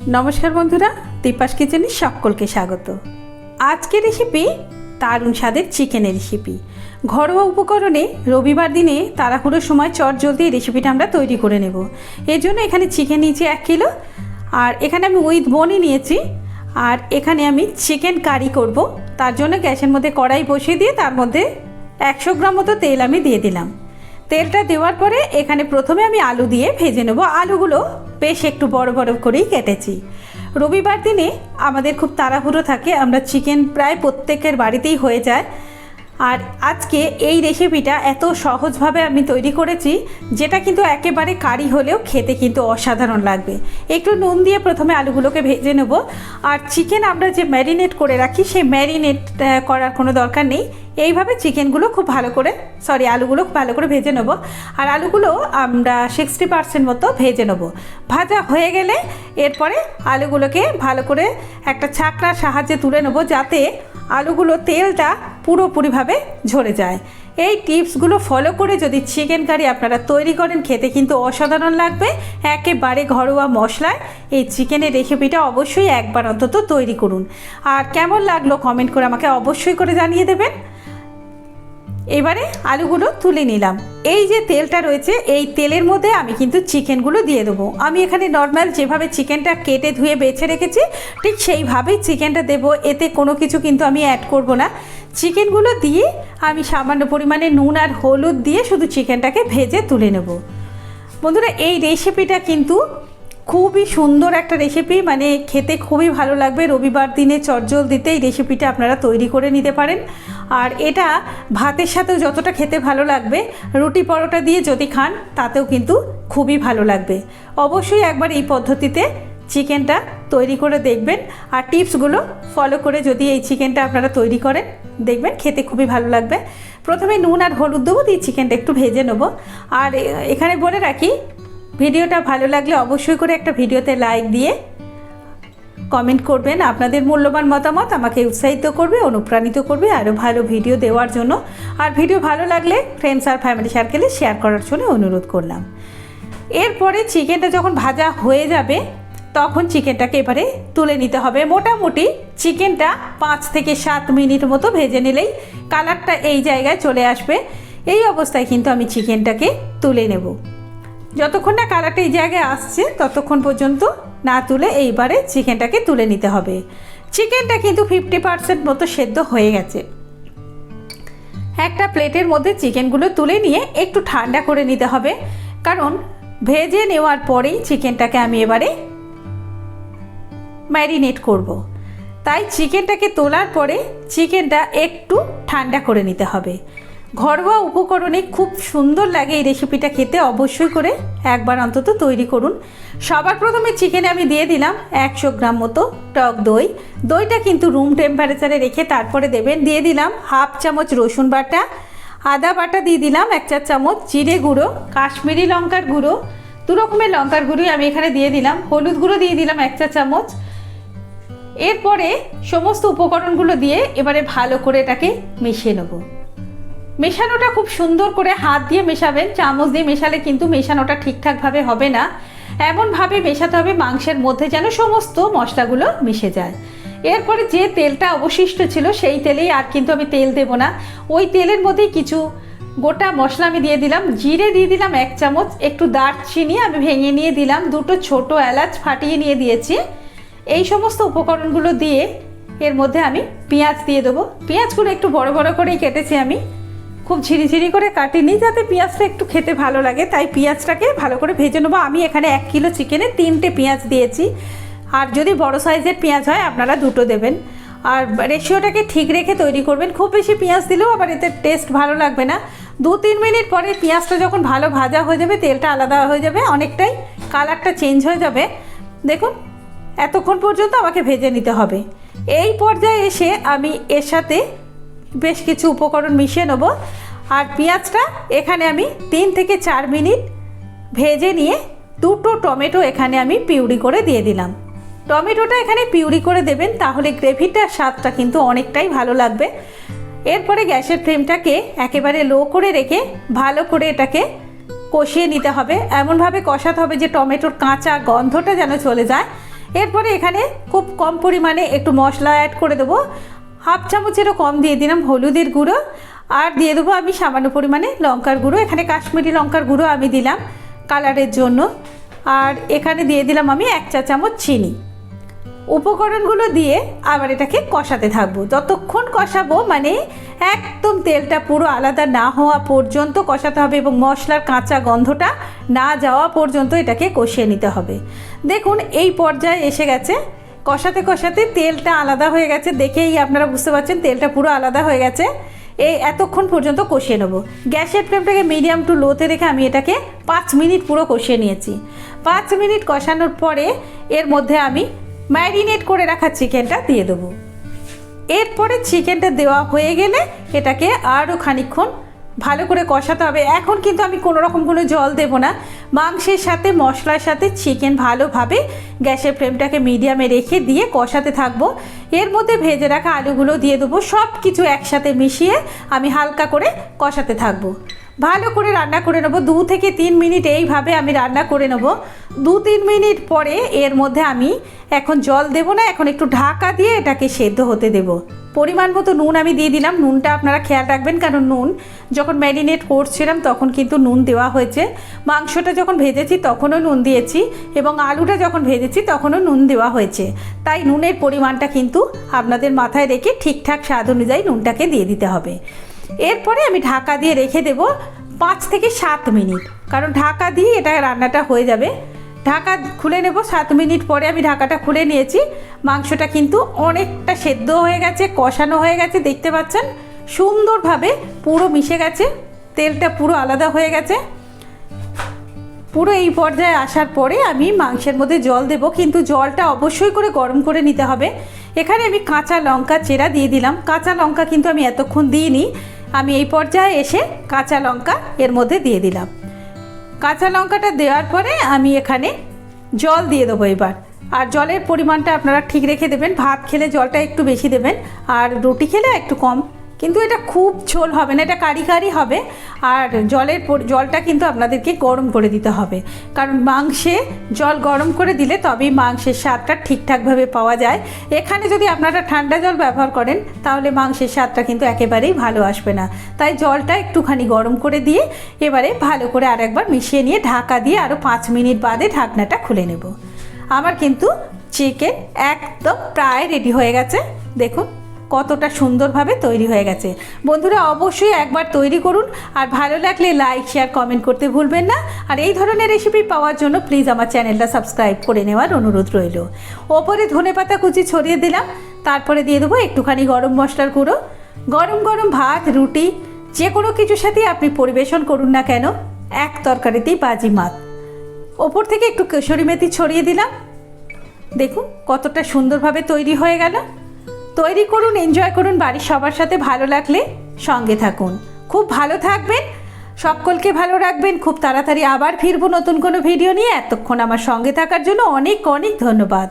নমস্কার বন্ধুরা, দীপাস কিচেনে সকলকে স্বাগত। আজকের রেসিপি দারুণ স্বাদের চিকেনের রেসিপি ঘরোয়া উপকরণে রবিবার দিনে তাড়াহুড়োর সময় চট জলদি এই রেসিপিটা আমরা তৈরি করে নেব। এর জন্য এখানে চিকেন নিয়েছি এক কিলো আর এখানে আমি উইথ বনই নিয়েছি, আর এখানে আমি চিকেন কারি করব। তার জন্য গ্যাসের মধ্যে কড়াই বসিয়ে দিয়ে তার মধ্যে একশো গ্রাম মতো তেল আমি দিয়ে দিলাম। তেলটা দেওয়ার পরে এখানে প্রথমে আমি আলু দিয়ে ভেজে নেব। আলুগুলো বেশ একটু বড় বড় করেই কেটেছি। রবিবার দিনে আমাদের খুব তাড়াহুড়ো থাকে, আমরা চিকেন প্রায় প্রত্যেকের বাড়িতেই হয়ে যায়। আর আজকে এই রেসিপিটা এত সহজভাবে আমি তৈরি করেছি, যেটা কিন্তু একেবারে কারি হলেও খেতে কিন্তু অসাধারণ লাগবে। একটু নুন দিয়ে প্রথমে আলুগুলোকে ভেজে নেব। আর চিকেন আমরা যে ম্যারিনেট করে রাখি, সেই ম্যারিনেট করার কোনো দরকার নেই। এইভাবে চিকেনগুলো খুব ভালো করে সরি আলুগুলো খুব ভালো করে ভেজে নেব। আর আলুগুলো আমরা সিক্সটি পার্সেন্ট মতো ভেজে নেব। ভাজা হয়ে গেলে এরপরে আলুগুলোকে ভালো করে একটা ছাকরার সাহায্যে তুলে নেব, যাতে আলুগুলো তেলটা পুরোপুরিভাবে ঝরে যায়। এই টিপসগুলো ফলো করে যদি চিকেন কারি আপনারা তৈরি করেন, খেতে কিন্তু অসাধারণ লাগবে। একেবারে ঘরোয়া মশলায় এই চিকেনের রেসিপিটা অবশ্যই একবার অন্তত তৈরি করুন। আর কেমন লাগল কমেন্ট করে আমাকে অবশ্যই করে জানিয়ে দেবেন। এবারে আলুগুলো তুলে নিলাম। এই যে তেলটা রয়েছে, এই তেলের মধ্যে আমি কিন্তু চিকেনগুলো দিয়ে দেবো। আমি এখানে নর্মাল যেভাবে চিকেনটা কেটে ধুয়ে বেছে রেখেছি, ঠিক সেইভাবেই চিকেনটা দেবো। এতে কোনো কিছু কিন্তু আমি অ্যাড করব না। চিকেনগুলো দিয়ে আমি সামান্য পরিমাণে নুন আর হলুদ দিয়ে শুধু চিকেনটাকে ভেজে তুলে নেব। বন্ধুরা, এই রেসিপিটা কিন্তু খুবই সুন্দর একটা রেসিপি। মানে খেতে খুবই ভালো লাগবে। রবিবার দিনে চটজল দিতে এই রেসিপিটা আপনারা তৈরি করে নিতে পারেন। আর এটা ভাতের সাথেও যতটা খেতে ভালো লাগবে, রুটি পরোটা দিয়ে যদি খান, তাতেও কিন্তু খুবই ভালো লাগবে। অবশ্যই একবার এই পদ্ধতিতে চিকেনটা তৈরি করে দেখবেন আর টিপসগুলো ফলো করে যদি এই চিকেনটা আপনারা তৈরি করেন, দেখবেন খেতে খুবই ভালো লাগবে। প্রথমে নুন আর হলুদ দেবো, দিয়ে চিকেনটা একটু ভেজে নেব। আর এখানে বলে রাখি, ভিডিওটা ভালো লাগলে অবশ্যই করে একটা ভিডিওতে লাইক দিয়ে কমেন্ট করবেন। আপনাদের মূল্যবান মতামত আমাকে উৎসাহিত করবে, অনুপ্রাণিত করবে আরও ভালো ভিডিও দেওয়ার জন্য। আর ভিডিও ভালো লাগলে ফ্রেন্ডস আর ফ্যামিলি সার্কেলে শেয়ার করার জন্য অনুরোধ করলাম। এরপরে চিকেনটা যখন ভাজা হয়ে যাবে তখন চিকেনটাকে এবারে তুলে নিতে হবে। মোটামুটি চিকেনটা পাঁচ থেকে সাত মিনিট মতো ভেজে নিলেই কালারটা এই জায়গায় চলে আসবে। এই অবস্থায় কিন্তু আমি চিকেনটাকে তুলে নেব। যতক্ষণ না কালারটা এই জায়গায় আসছে, ততক্ষণ পর্যন্ত না তুলে এইবারে চিকেনটাকে তুলে নিতে হবে। চিকেনটা কিন্তু ফিফটি পার্সেন্ট মতো সেদ্ধ হয়ে গেছে। একটা প্লেটের মধ্যে চিকেনগুলো তুলে নিয়ে একটু ঠান্ডা করে নিতে হবে। কারণ ভেজে নেওয়ার পরেই চিকেনটাকে আমি এবারে ম্যারিনেট করব। তাই চিকেনটাকে তোলার পরে চিকেনটা একটু ঠান্ডা করে নিতে হবে। ঘরোয়া উপকরণে খুব সুন্দর লাগে এই রেসিপিটা খেতে, অবশ্যই করে একবার অন্তত তৈরি করুন। সবার প্রথমে চিকেনে আমি দিয়ে দিলাম একশো গ্রাম মতো টক দই। দইটা কিন্তু রুম টেম্পারেচারে রেখে তারপরে দেবেন, দিয়ে দিলাম হাফ চামচ রসুন বাটা, আদা বাটা দিয়ে দিলাম এক চার চামচ জিরে গুঁড়ো, কাশ্মীরি লঙ্কার গুঁড়ো, দু রকমের লঙ্কার গুঁড়োই আমি এখানে দিয়ে দিলাম। হলুদ গুঁড়ো দিয়ে দিলাম এক চার চামচ। এরপরে সমস্ত উপকরণগুলো দিয়ে এবারে ভালো করে এটাকে মিশিয়ে নেব। মেশানোটা খুব সুন্দর করে হাত দিয়ে মেশাবেন, চামচ দিয়ে মেশালে কিন্তু মেশানোটা ঠিকঠাকভাবে হবে না। এমনভাবে মেশাতে হবে মাংসের মধ্যে যেন সমস্ত মশলাগুলো মিশে যায়। এরপরে যে তেলটা অবশিষ্ট ছিল সেই তেলেই আর কিন্তু আমি তেল দেব না। ওই তেলের মধ্যেই কিছু গোটা মশলা আমি দিয়ে দিলাম, জিরে দিয়ে দিলাম এক চামচ, একটু দারচিনি আমি ভেঙে নিয়ে দিলাম, দুটো ছোট এলাচ ফাটিয়ে নিয়ে দিয়েছি। এই সমস্ত উপকরণগুলো দিয়ে এর মধ্যে আমি পেঁয়াজ দিয়ে দেবো। পেঁয়াজগুলো একটু বড় বড় করেই কেটেছি আমি। খুব ঝিরিঝিরি করে কাটিনি যাতে পেঁয়াজটা একটু খেতে ভালো লাগে। তাই পেঁয়াজটাকে ভালো করে ভেজে নেব। আমি এখানে এক কিলো চিকেনে তিনটে পেঁয়াজ দিয়েছি। আর যদি বড় সাইজের পেঁয়াজ হয়, আপনারা দুটো দেবেন। আর রেশিওটাকে ঠিক রেখে তৈরি করবেন। খুব বেশি পেঁয়াজ দিলেও আবার এতে টেস্ট ভালো লাগবে না। দু তিন মিনিট পরে পেঁয়াজটা যখন ভালো ভাজা হয়ে যাবে, তেলটা আলাদা হয়ে যাবে, অনেকটাই কালারটা চেঞ্জ হয়ে যাবে। দেখুন এতক্ষণ পর্যন্ত আমাকে ভেজে নিতে হবে। এই পর্যায়ে এসে আমি এর সাথে বেশ কিছু উপকরণ মিশিয়ে নেব। আর পেঁয়াজটা এখানে আমি তিন থেকে চার মিনিট ভেজে নিয়ে দুটো টমেটো এখানে আমি পিউরি করে দিয়ে দিলাম। টমেটোটা এখানে পিউরি করে দেবেন, তাহলে গ্রেভিটার স্বাদটা কিন্তু অনেকটাই ভালো লাগবে। এরপরে গ্যাসের ফ্লেমটাকে একেবারে লো করে রেখে ভালো করে এটাকে কষিয়ে নিতে হবে। এমনভাবে কষাতে হবে যে টমেটোর কাঁচা গন্ধটা যেন চলে যায়। এরপরে এখানে খুব কম পরিমাণে একটু মশলা অ্যাড করে দেবো। হাফ চামচেরও কম দিয়ে দিলাম হলুদের গুঁড়ো। আর দিয়ে দেবো আমি সামান্য পরিমাণে লঙ্কার গুঁড়ো। এখানে কাশ্মীরি লঙ্কার গুঁড়ো আমি দিলাম কালারের জন্য। আর এখানে দিয়ে দিলাম আমি এক চা চামচ চিনি। উপকরণগুলো দিয়ে আবার এটাকে কষাতে থাকব। যতক্ষণ কষাবো মানে একদম তেলটা পুরো আলাদা না হওয়া পর্যন্ত কষাতে হবে এবং মশলার কাঁচা গন্ধটা না যাওয়া পর্যন্ত এটাকে কষিয়ে নিতে হবে। দেখুন, এই পর্যায়ে এসে গেছে। কষাতে কষাতে তেলটা আলাদা হয়ে গেছে। দেখেই আপনারা বুঝতে পারছেন, তেলটা পুরো আলাদা হয়ে গেছে। এই এতক্ষণ পর্যন্ত কষিয়ে নেব। গ্যাসের ফ্লেমটাকে মিডিয়াম টু লোতে রেখে আমি এটাকে পাঁচ মিনিট পুরো কষিয়ে নিয়েছি। পাঁচ মিনিট কষানোর পরে এর মধ্যে আমি ম্যারিনেট করে রাখা চিকেনটা দিয়ে দেবো। এরপরে চিকেনটা দেওয়া হয়ে গেলে এটাকে আরও খানিকক্ষণ ভালো করে কষাতে হবে। এখন কিন্তু আমি কোনো রকম কোনো জল দেব না। মাংসের সাথে, মশলার সাথে চিকেন ভালোভাবে গ্যাসের ফ্লেমটাকে মিডিয়ামে রেখে দিয়ে কষাতে থাকব। এর মধ্যে ভেজে রাখা আলুগুলো দিয়ে দেবো। সব কিছু একসাথে মিশিয়ে আমি হালকা করে কষাতে থাকব। ভালো করে রান্না করে নেব। দু থেকে তিন মিনিট এইভাবে আমি রান্না করে নেব। দু তিন মিনিট পরে এর মধ্যে আমি এখন জল দেব না, এখন একটু ঢাকা দিয়ে এটাকে সেদ্ধ হতে দেব। পরিমাণ মতো নুন আমি দিয়ে দিলাম। নুনটা আপনারা খেয়াল রাখবেন, কারণ নুন যখন ম্যারিনেট করছিলাম তখন কিন্তু নুন দেওয়া হয়েছে। মাংসটা যখন ভেজেছি তখনও নুন দিয়েছি এবং আলুটা যখন ভেজেছি তখনও নুন দেওয়া হয়েছে। তাই নুনের পরিমাণটা কিন্তু আপনাদের মাথায় রেখে ঠিকঠাক স্বাদ অনুযায়ী নুনটাকে দিয়ে দিতে হবে। এরপরে আমি ঢাকা দিয়ে রেখে দেব পাঁচ থেকে সাত মিনিট, কারণ ঢাকা দিয়ে এটা রান্নাটা হয়ে যাবে। ঢাকা খুলে নেব, সাত মিনিট পরে আমি ঢাকাটা খুলে নিয়েছি। মাংসটা কিন্তু অনেকটা সেদ্ধ হয়ে গেছে, কষানো হয়ে গেছে, দেখতে পাচ্ছেন? সুন্দরভাবে পুরো মিশে গেছে, তেলটা পুরো আলাদা হয়ে গেছে। পুরো এই পর্যায়ে আসার পরে আমি মাংসের মধ্যে জল দেব, কিন্তু জলটা অবশ্যই করে গরম করে নিতে হবে। এখানে আমি কাঁচা লঙ্কা চেরা দিয়ে দিলাম। কাঁচা লঙ্কা কিন্তু আমি এতক্ষণ দিইনি। আমি এই পর্যায়ে এসে কাঁচা লঙ্কা এর মধ্যে দিয়ে দিলাম। কাঁচা লঙ্কাটা দেওয়ার পরে আমি এখানে জল দিয়ে দেবো এবার। আর জলের পরিমাণটা আপনারা ঠিক রেখে দেবেন। ভাত খেলে জলটা একটু বেশি দেবেন। আর রুটি খেলে একটু কম। কিন্তু এটা খুব ঝোল হবে না, এটা কারি কারি হবে। আর জলের জলটা কিন্তু আপনাদেরকে গরম করে দিতে হবে। কারণ মাংসে জল গরম করে দিলে তবেই মাংসের স্বাদটা ঠিকঠাকভাবে পাওয়া যায়। এখানে যদি আপনারা ঠান্ডা জল ব্যবহার করেন, তাহলে মাংসের স্বাদটা কিন্তু একেবারেই ভালো আসবে না। তাই জলটা একটুখানি গরম করে দিয়ে এবারে ভালো করে আর একবার মিশিয়ে নিয়ে ঢাকা দিয়ে আরও পাঁচ মিনিট বাদে ঢাকনাটা খুলে নেব। আমার কিন্তু চিকেন একদম প্রায় রেডি হয়ে গেছে। দেখুন। কতটা সুন্দরভাবে তৈরি হয়ে গেছে। বন্ধুরা, অবশ্যই একবার তৈরি করুন আর ভালো লাগলে লাইক, শেয়ার, কমেন্ট করতে ভুলবেন না। আর এই ধরনের রেসিপি পাওয়ার জন্য প্লিজ আমার চ্যানেলটা সাবস্ক্রাইব করে নেওয়ার অনুরোধ রইল। ওপরে ধনে পাতা কুচি ছড়িয়ে দিলাম। তারপরে দিয়ে দেবো একটুখানি গরম মশলার গুঁড়ো। গরম গরম ভাত, রুটি, যে কোনো কিছুর সাথেই আপনি পরিবেশন করুন না কেন, এক তরকারিতেই বাজি মাত। ওপর থেকে একটু কেশরি মেথি ছড়িয়ে দিলাম। দেখুন কতটা সুন্দরভাবে তৈরি হয়ে গেল। তৈরি করুন এনজয় করুন, বাড়ির সবার সাথে ভালো লাগলে সঙ্গে থাকুন। খুব ভালো থাকবেন, সকলকে ভালো রাখবেন, খুব তাড়াতাড়ি আবার ফিরবো নতুন কোনো ভিডিও নিয়ে। এতক্ষণ আমার সঙ্গে থাকার জন্য অনেক অনেক ধন্যবাদ।